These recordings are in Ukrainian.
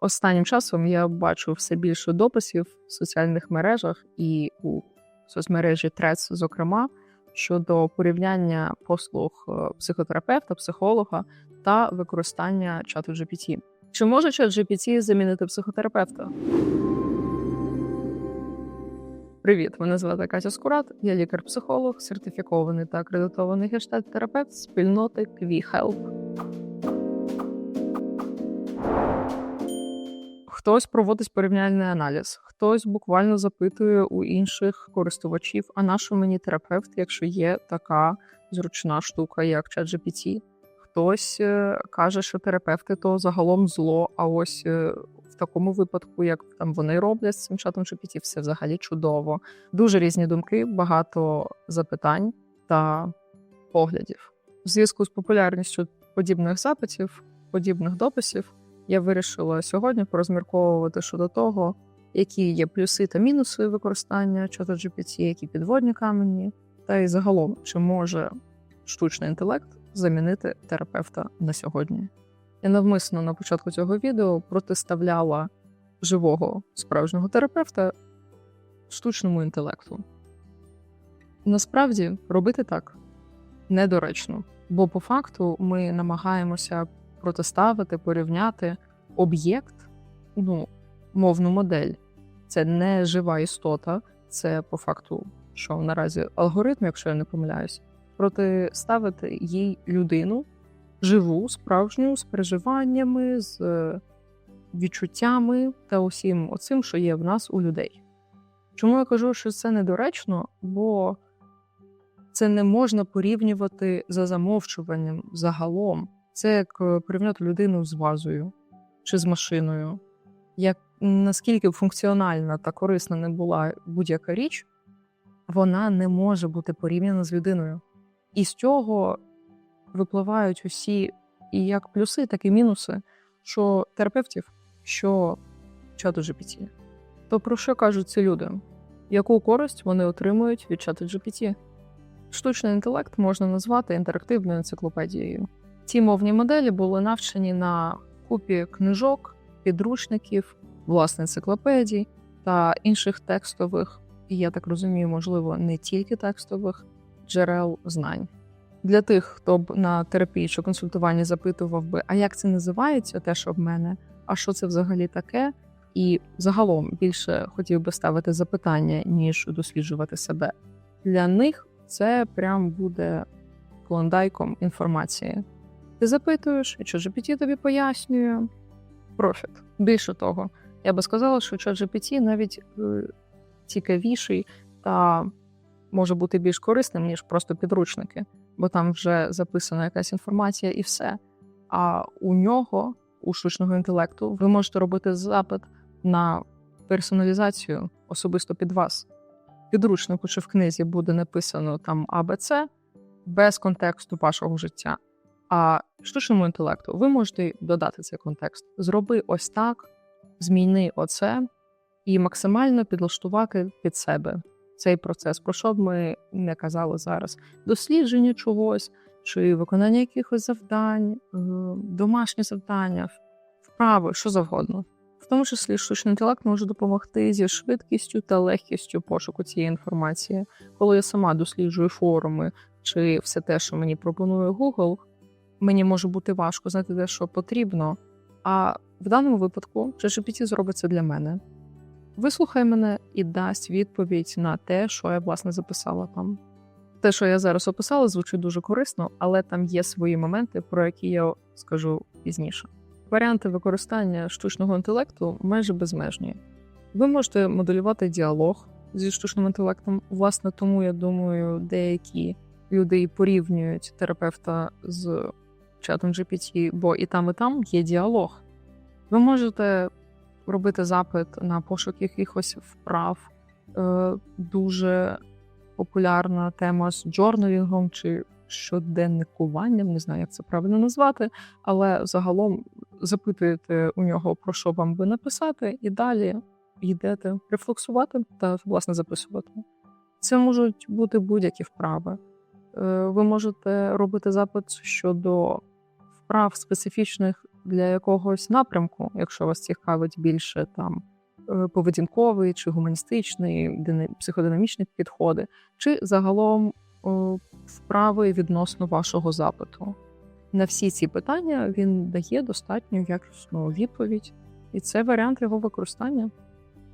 Останнім часом я бачу все більше дописів в соціальних мережах і у соцмережі Трец, зокрема, щодо порівняння послуг е, психотерапевта, психолога та використання чату GPT. Чи може чат GPT замінити психотерапевта? Привіт, мене звати Катя Скурат, я лікар-психолог, сертифікований та акредитований гештальт-терапевт спільноти QuiHelp. Хтось проводить порівняльний аналіз, хтось буквально запитує у інших користувачів, а на що мені терапевт, якщо є така зручна штука, як ChatGPT. Хтось е, каже, що терапевти то загалом зло. А ось е, в такому випадку, як там вони роблять з цим чатом GPT, все взагалі чудово. Дуже різні думки, багато запитань та поглядів. В зв'язку з популярністю подібних запитів, подібних дописів я вирішила сьогодні порозмірковувати щодо того, які є плюси та мінуси використання чату GPT, які підводні камені, та й загалом, чи може штучний інтелект замінити терапевта на сьогодні. Я навмисно на початку цього відео протиставляла живого справжнього терапевта штучному інтелекту. Насправді робити так недоречно, бо по факту ми намагаємося протиставити, порівняти об'єкт, ну, мовну модель. Це не жива істота, це по факту, що наразі алгоритм, якщо я не помиляюсь, протиставити їй людину живу, справжню, з переживаннями, з е, відчуттями та усім оцим, що є в нас у людей. Чому я кажу, що це недоречно? Бо це не можна порівнювати за замовчуванням загалом. Це як е, порівняти людину з вазою чи з машиною. Як наскільки функціональна та корисна не була будь-яка річ, вона не може бути порівняна з людиною. І з цього випливають усі і як плюси, так і мінуси, що терапевтів, що чату GPT. То про що кажуть ці люди? Яку користь вони отримують від чату GPT? Штучний інтелект можна назвати інтерактивною енциклопедією. Ці мовні моделі були навчені на купі книжок, підручників, власне, енциклопедій та інших текстових, і я так розумію, можливо, не тільки текстових джерел знань. Для тих, хто б на терапії чи консультуванні запитував би, а як це називається, те, що в мене, а що це взагалі таке, і загалом більше хотів би ставити запитання, ніж досліджувати себе. Для них це прям буде клондайком інформації. Ти запитуєш, і ChatGPT тобі пояснює профіт. Більше того, я би сказала, що ChatGPT навіть е, цікавіший та може бути більш корисним, ніж просто підручники, бо там вже записана якась інформація і все. А у нього, у штучного інтелекту, ви можете робити запит на персоналізацію особисто під вас. Підручнику чи в книзі буде написано там АБЦ без контексту вашого життя. А штучному інтелекту ви можете додати цей контекст. Зроби ось так, зміни оце і максимально підлаштувати під себе цей процес, про що б ми не казали зараз: дослідження чогось чи виконання якихось завдань, е, домашні завдання, вправи, що завгодно. В тому числі штучний інтелект може допомогти зі швидкістю та легкістю пошуку цієї інформації. Коли я сама досліджую форуми чи все те, що мені пропонує Google, мені може бути важко знати те, що потрібно. А в даному випадку ChatGPT зробить це для мене. Вислухай мене і дасть відповідь на те, що я власне записала там. Те, що я зараз описала, звучить дуже корисно, але там є свої моменти, про які я скажу пізніше. Варіанти використання штучного інтелекту майже безмежні. Ви можете моделювати діалог зі штучним інтелектом. Власне, тому я думаю, деякі люди порівнюють терапевта з чатом GPT, бо і там, і там є діалог. Ви можете робити запит на пошук якихось вправ. Е, Дуже популярна тема з джорналінгом чи щоденникуванням, не знаю, як це правильно назвати, але загалом запитуєте у нього, про що вам би написати, і далі йдете рефлексувати та власне записувати. Це можуть бути будь-які вправи. Е, ви можете робити запит щодо вправ специфічних для якогось напрямку, якщо вас цікавить більше там е, поведінковий чи гуманістичний, дина- психодинамічні підходи, чи загалом вправи відносно вашого запиту. На всі ці питання він дає достатньо якісну відповідь, і це варіант його використання.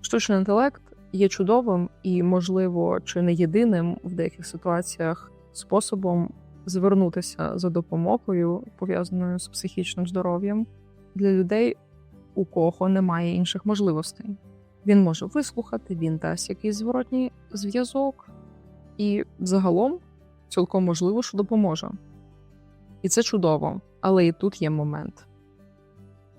Штучний інтелект є чудовим і, можливо, чи не єдиним в деяких ситуаціях способом звернутися за допомогою, пов'язаною з психічним здоров'ям, для людей, у кого немає інших можливостей. Він може вислухати, він дасть якийсь зворотній зв'язок, і загалом цілком можливо, що допоможе. І це чудово, але і тут є момент.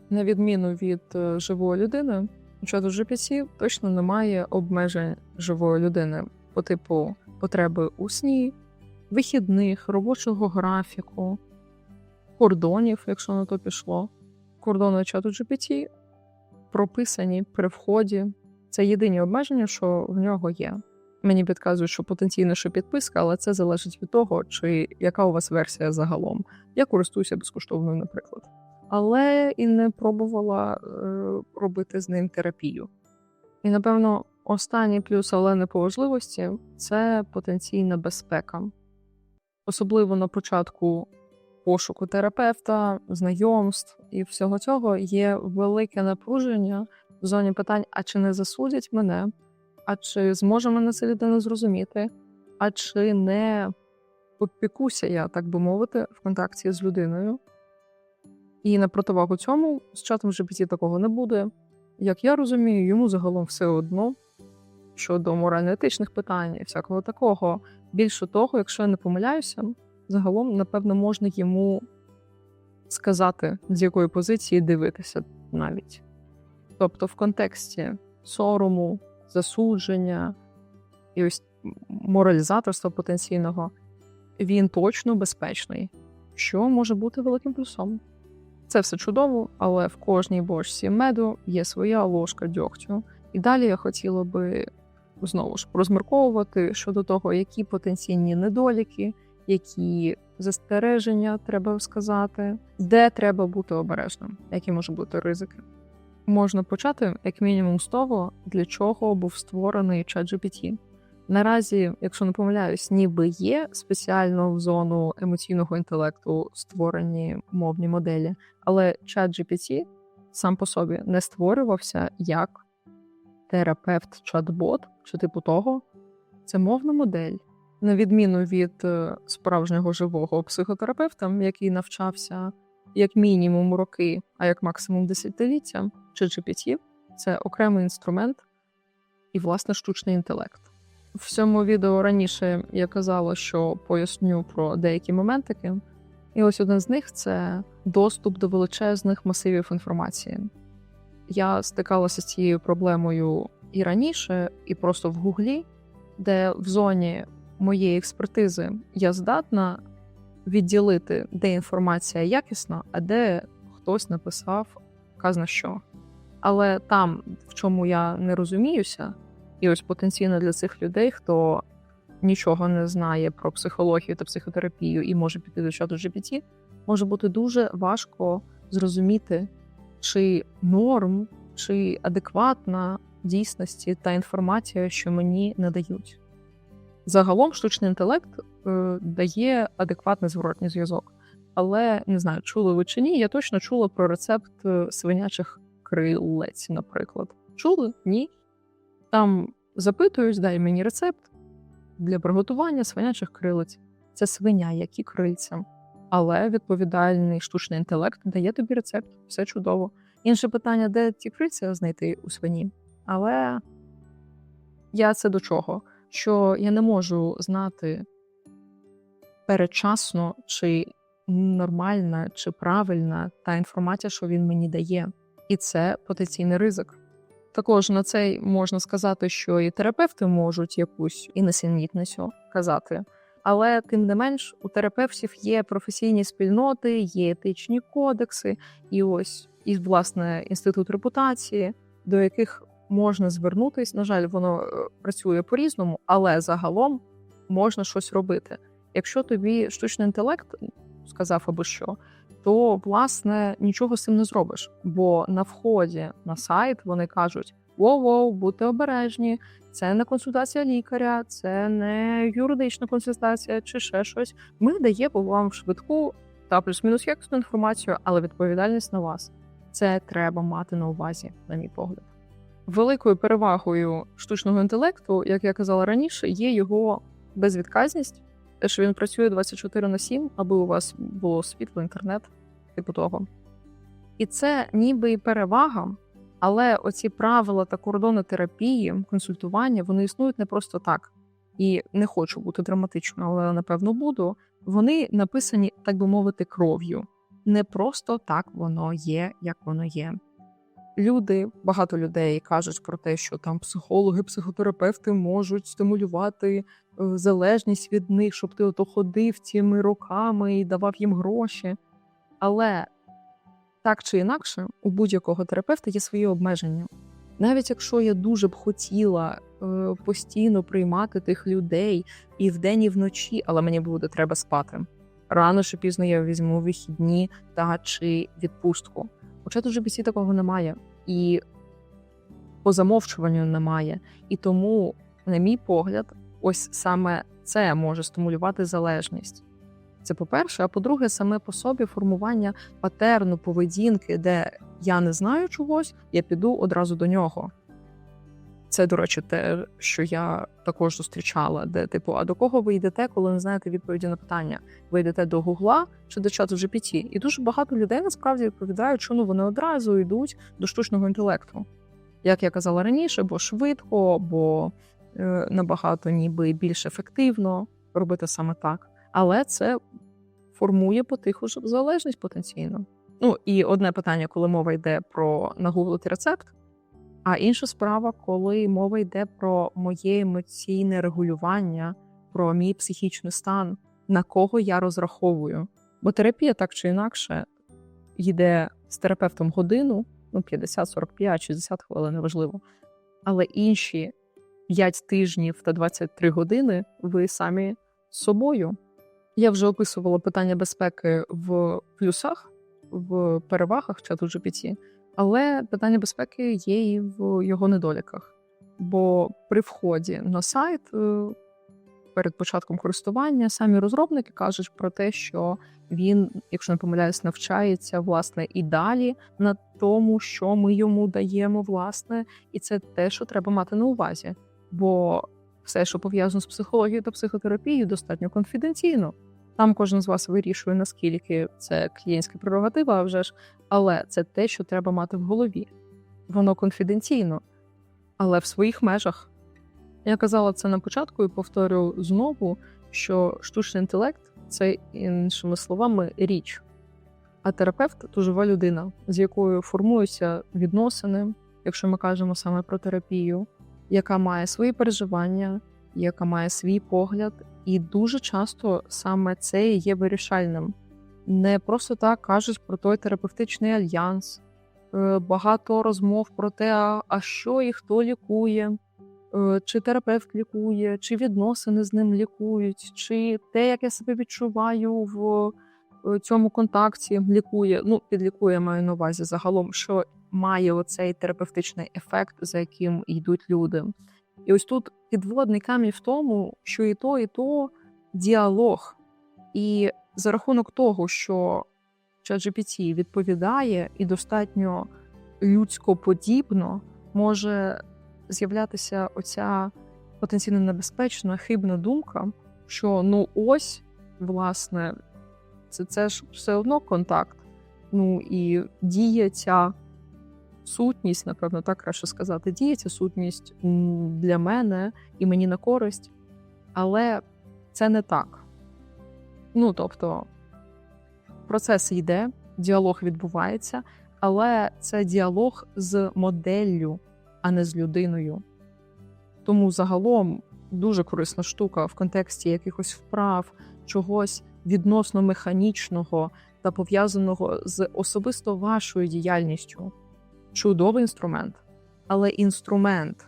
На відміну від е, живої людини, у чату GPT точно немає обмежень живої людини по типу потреби у сні, вихідних, робочого графіку, кордонів, якщо на то пішло. Кордони чату GPT прописані при вході. Це єдині обмеження, що в нього є. Мені підказують, що потенційно що підписка, але це залежить від того, чи яка у вас версія загалом. Я користуюся безкоштовною, наприклад. Але і не пробувала е, робити з ним терапію. І, напевно, останній плюс, але не по важливості, це потенційна безпека. Особливо на початку пошуку терапевта, знайомств і всього цього є велике напруження в зоні питань: а чи не засудять мене? А чи зможе мене ця людина зрозуміти? А чи не попікуся я, так би мовити, в контакті з людиною? І на противагу цьому з чатом GPT такого не буде. Як я розумію, йому загалом все одно щодо морально-етичних питань і всякого такого. Більше того, якщо я не помиляюся, загалом, напевно, можна йому сказати, з якої позиції дивитися навіть. Тобто, в контексті сорому, засудження і ось моралізаторства потенційного, він точно безпечний, що може бути великим плюсом. Це все чудово, але в кожній бочці меду є своя ложка дьогтю. І далі я хотіла би знову ж розмірковувати щодо того, які потенційні недоліки, які застереження треба сказати, де треба бути обережним, які можуть бути ризики. Можна почати як мінімум з того, для чого був створений ChatGPT. Наразі, якщо не помиляюсь, ніби є спеціально в зону емоційного інтелекту створені мовні моделі, але ChatGPT сам по собі не створювався як терапевт-чат-бот чи типу того. Це мовна модель. На відміну від е, справжнього живого психотерапевта, який навчався як мінімум роки, а як максимум десятиліття, чи GPT – це окремий інструмент і, власне, штучний інтелект. В цьому відео раніше я казала, що поясню про деякі моментики, і ось один з них це доступ до величезних масивів інформації. Я стикалася з цією проблемою і раніше, і просто в Гуглі, де в зоні моєї експертизи я здатна відділити, де інформація якісна, а де хтось написав казна що. Але там, в чому я не розуміюся, і ось потенційно для цих людей, хто нічого не знає про психологію та психотерапію і може піти до чату GPT, може бути дуже важко зрозуміти, чи норм, чи адекватна дійсності та інформація, що мені надають. Загалом штучний інтелект е, дає адекватний зворотній зв'язок. Але не знаю, чули ви чи ні, я точно чула про рецепт е, свинячих крилець, наприклад. Чули? Ні? Там запитують, дай мені рецепт для приготування свинячих крилиць. Це свиня, які крильця. Але відповідальний штучний інтелект дає тобі рецепт, все чудово. Інше питання, де ті крильця знайти у свині. Але я це до чого? Що я не можу знати передчасно, чи нормальна, чи правильна та інформація, що він мені дає. І це потенційний ризик. Також на цей можна сказати, що і терапевти можуть якусь і несенітницю казати. Але тим не менш, у терапевтів є професійні спільноти, є етичні кодекси, і ось і власне інститут репутації, до яких можна звернутись. На жаль, воно е, працює по-різному, але загалом можна щось робити. Якщо тобі штучний інтелект сказав або що, то власне нічого з цим не зробиш. Бо на вході на сайт вони кажуть: воу-воу, будьте обережні, це не консультація лікаря, це не юридична консультація чи ще щось. Ми даємо вам швидку та плюс-мінус якісну інформацію, але відповідальність на вас. Це треба мати на увазі, на мій погляд. Великою перевагою штучного інтелекту, як я казала раніше, є його безвідказність, те, що він працює 24 на 7, аби у вас було світло, інтернет, типу того. І це ніби перевага, але оці правила та кордони терапії, консультування, вони існують не просто так. І не хочу бути драматичною, але напевно буду. Вони написані, так би мовити, кров'ю. Не просто так воно є, як воно є. Люди, багато людей кажуть про те, що там психологи, психотерапевти можуть стимулювати е, залежність від них, щоб ти ото ходив цими роками і давав їм гроші. Але так чи інакше, у будь-якого терапевта є свої обмеження. Навіть якщо я дуже б хотіла е, постійно приймати тих людей і вдень, і вночі, але мені буде треба спати. Рано чи пізно я візьму вихідні та чи відпустку. У чату GPT такого немає, і по замовчуванню немає. І тому, на мій погляд, ось саме це може стимулювати залежність. Це по-перше, а по-друге, саме по собі формування патерну поведінки, де я не знаю чогось, я піду одразу до нього. Це, до речі, те, що я також зустрічала, де, типу, а до кого ви йдете, коли не знаєте відповіді на питання? Ви йдете до Гугла чи до чату GPT? І дуже багато людей насправді відповідають, що ну вони одразу йдуть до штучного інтелекту. Як я казала раніше, бо швидко, бо е, набагато ніби більш ефективно робити саме так. Але це формує потиху залежність потенційно. Ну і одне питання, коли мова йде про нагуглити рецепт. А інша справа, коли мова йде про моє емоційне регулювання, про мій психічний стан, на кого я розраховую. Бо терапія так чи інакше йде з терапевтом годину, ну 50, 45, 60 хвилин, неважливо. Але інші 5 тижнів та 23 години ви самі з собою. Я вже описувала питання безпеки в плюсах, в перевагах чату GPT. Але питання безпеки є і в його недоліках. Бо при вході на сайт е, перед початком користування самі розробники кажуть про те, що він, якщо не помиляюсь, навчається власне і далі на тому, що ми йому даємо, власне, і це те, що треба мати на увазі. Бо все, що пов'язано з психологією та психотерапією, достатньо конфіденційно. Там кожен з вас вирішує, наскільки це клієнтська прерогатива, а вже ж, але це те, що треба мати в голові. Воно конфіденційно, але в своїх межах. Я казала це на початку і повторю знову, що штучний інтелект це, іншими словами, річ. А терапевт то жива людина, з якою формуються відносини, якщо ми кажемо саме про терапію, яка має свої переживання, яка має свій погляд, і дуже часто саме це є вирішальним. Не просто так кажуть про той терапевтичний альянс, е, багато розмов про те, а що і хто лікує, е, чи терапевт лікує, чи відносини з ним лікують, чи те, як я себе відчуваю в е, цьому контакті, лікує. Ну, підлікує маю на увазі загалом, що має оцей терапевтичний ефект, за яким йдуть люди. І ось тут підводний камінь в тому, що і то, і то діалог. І за рахунок того, що ChatGPT відповідає і достатньо людськоподібно може з'являтися оця потенційно небезпечна хибна думка, що ну ось, власне, це це ж все одно контакт. Ну і діє ця сутність, напевно, так краще сказати, діє сутність для мене і мені на користь, але це не так. Ну тобто процес йде, діалог відбувається, але це діалог з моделлю, а не з людиною. Тому загалом дуже корисна штука в контексті якихось вправ, чогось відносно механічного та пов'язаного з особисто вашою діяльністю чудовий інструмент, але інструмент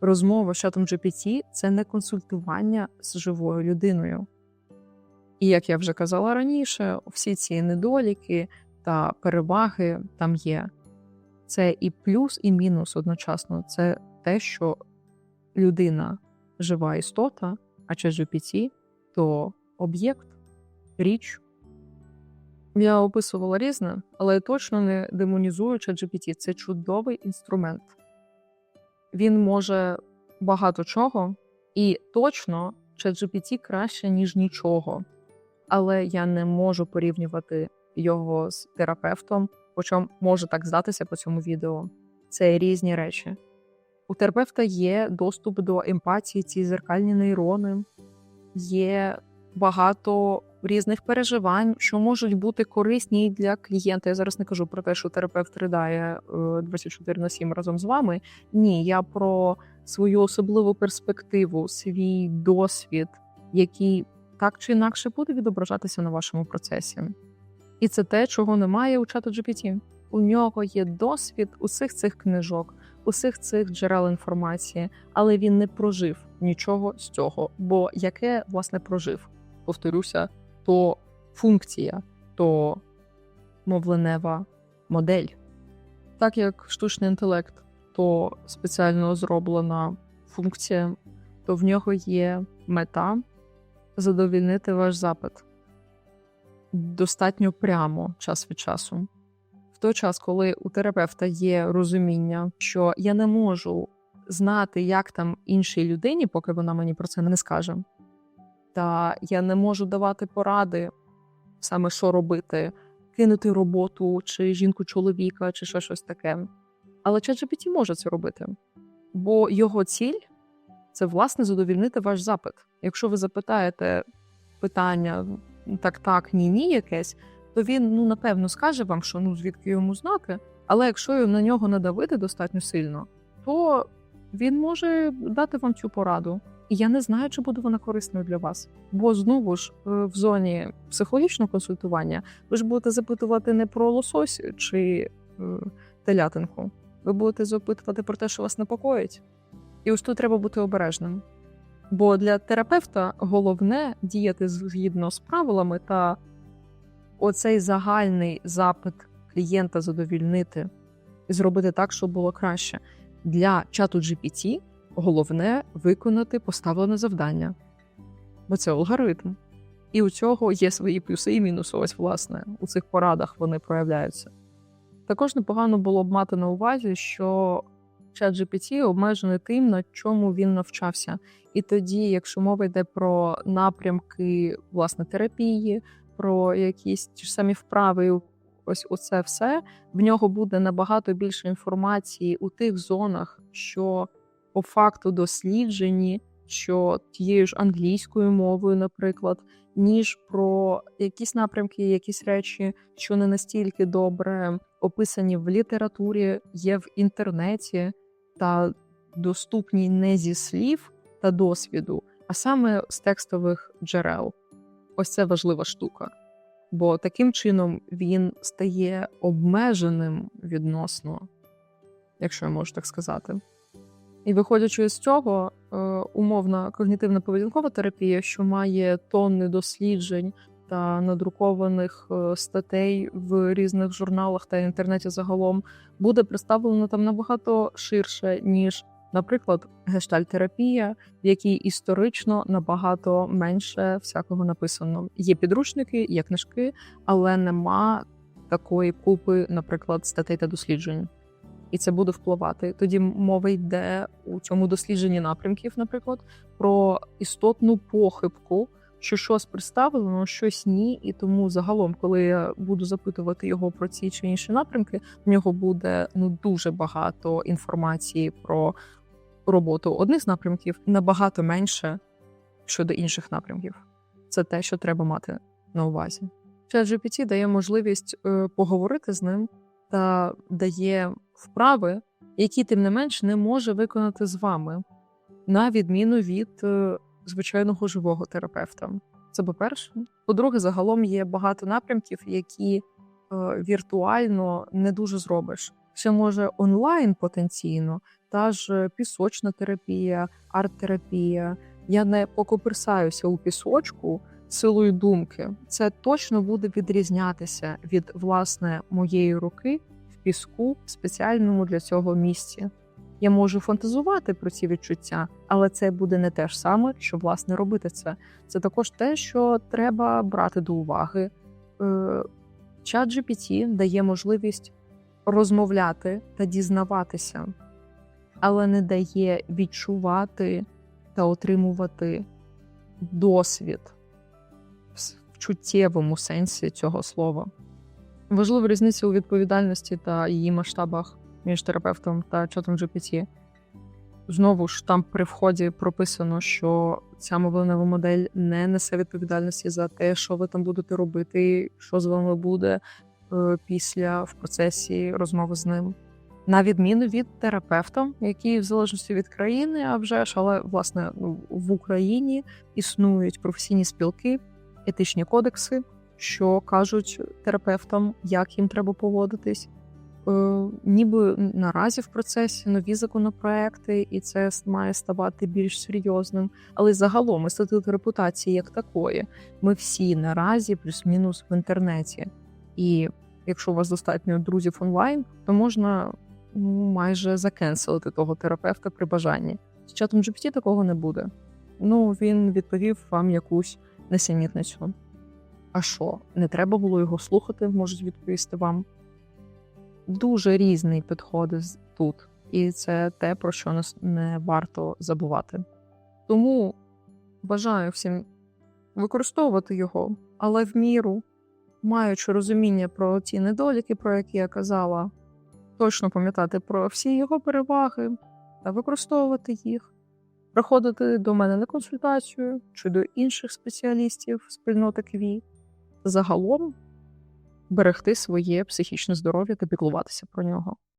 розмова з чатом GPT – це не консультування з живою людиною. І як я вже казала раніше, всі ці недоліки та переваги там є. Це і плюс, і мінус одночасно. Це те, що людина жива істота, а ChatGPT – то об'єкт, річ. Я описувала різне, але точно не демонізую ChatGPT. Це чудовий інструмент. Він може багато чого, і точно ChatGPT краще, ніж нічого. Але я не можу порівнювати його з терапевтом, хоча може так здатися по цьому відео. Це різні речі. У терапевта є доступ до емпатії, ці зеркальні нейрони, є багато різних переживань, що можуть бути корисні для клієнта. Я зараз не кажу про те, що терапевт ридає 24 на 7 разом з вами. Ні, я про свою особливу перспективу, свій досвід, який так чи інакше буде відображатися на вашому процесі. І це те, чого немає у чату GPT. У нього є досвід усіх цих книжок, усіх цих джерел інформації, але він не прожив нічого з цього. Бо яке власне прожив? Повторюся, то функція, то мовленева модель. Так як штучний інтелект, то спеціально зроблена функція, то в нього є мета задовільнити ваш запит достатньо прямо час від часу. В той час, коли у терапевта є розуміння, що я не можу знати, як там іншій людині, поки вона мені про це не скаже, та я не можу давати поради, саме що робити, кинути роботу, чи жінку чоловіка, чи ще щось таке. Але ChatGPT може це робити, бо його ціль це власне задовільнити ваш запит. Якщо ви запитаєте питання так, так, ні, ні, якесь, то він ну напевно скаже вам, що ну звідки йому знати. Але якщо на нього надавити достатньо сильно, то він може дати вам цю пораду. І я не знаю, чи буде вона корисною для вас. Бо знову ж е, в зоні психологічного консультування ви ж будете запитувати не про лосось чи е, телятинку. Ви будете запитувати про те, що вас непокоїть. І ось тут треба бути обережним. Бо для терапевта головне діяти згідно з правилами та оцей загальний запит клієнта задовільнити і зробити так, щоб було краще. Для чату GPT головне виконати поставлене завдання, бо це алгоритм. І у цього є свої плюси і мінуси. Ось, власне, у цих порадах вони проявляються. Також непогано було б мати на увазі, що чат GPT обмежений тим, на чому він навчався. І тоді, якщо мова йде про напрямки власне терапії, про якісь ті ж самі вправи, ось оце все в нього буде набагато більше інформації у тих зонах, що по факту досліджені, що тією ж англійською мовою, наприклад, ніж про якісь напрямки, якісь речі, що не настільки добре описані в літературі, є в інтернеті та доступні не зі слів та досвіду, а саме з текстових джерел. Ось це важлива штука. Бо таким чином він стає обмеженим відносно, якщо я можу так сказати. І виходячи з цього, е, умовна когнітивна поведінкова терапія, що має тонни досліджень та надрукованих е, статей в різних журналах та інтернеті загалом, буде представлена там набагато ширше, ніж, наприклад, гештальтерапія, в якій історично набагато менше всякого написано. Є підручники, є книжки, але нема такої купи, наприклад, статей та досліджень і це буде впливати. Тоді мова йде у цьому дослідженні напрямків, наприклад, про істотну похибку, що щось представлено, щось ні. І тому загалом, коли я буду запитувати його про ці чи інші напрямки, в нього буде ну дуже багато інформації про роботу одних з напрямків, набагато менше щодо інших напрямків. Це те, що треба мати на увазі. ChatGPT дає можливість е, поговорити з ним та дає вправи, які, тим не менш, не може виконати з вами, на відміну від е, звичайного живого терапевта. Це по-перше. По-друге, загалом є багато напрямків, які е, віртуально не дуже зробиш. Ще може онлайн потенційно, та ж пісочна терапія, арт-терапія. Я не покоперсаюся у пісочку силою думки. Це точно буде відрізнятися від власне моєї руки в піску в спеціальному для цього місці. Я можу фантазувати про ці відчуття, але це буде не те ж саме, що власне робити це. Це також те, що треба брати до уваги. Е, Чат GPT дає можливість розмовляти та дізнаватися, але не дає відчувати та отримувати досвід чуттєвому сенсі цього слова. Важлива різниця у відповідальності та її масштабах між терапевтом та чатом GPT. Знову ж там при вході прописано, що ця мовленева модель не несе відповідальності за те, що ви там будете робити, що з вами буде е, після в процесі розмови з ним. На відміну від терапевта, які в залежності від країни, а вже ж, але власне в Україні існують професійні спілки, етичні кодекси, що кажуть терапевтам, як їм треба поводитись. Е, ніби наразі в процесі нові законопроекти, і це має ставати більш серйозним. Але загалом інститут репутації як такої, ми всі наразі плюс-мінус в інтернеті. І якщо у вас достатньо друзів онлайн, то можна ну, майже закенселити того терапевта при бажанні. З чатом GPT такого не буде. Ну, він відповів вам якусь несенітницю. А що, не треба було його слухати, можуть відповісти вам. Дуже різні підходи тут, і це те, про що нас не варто забувати. Тому бажаю всім використовувати його, але в міру, маючи розуміння про ті недоліки, про які я казала, точно пам'ятати про всі його переваги та використовувати їх, приходити до мене на консультацію чи до інших спеціалістів спільноти КВІ, загалом берегти своє психічне здоров'я та піклуватися про нього.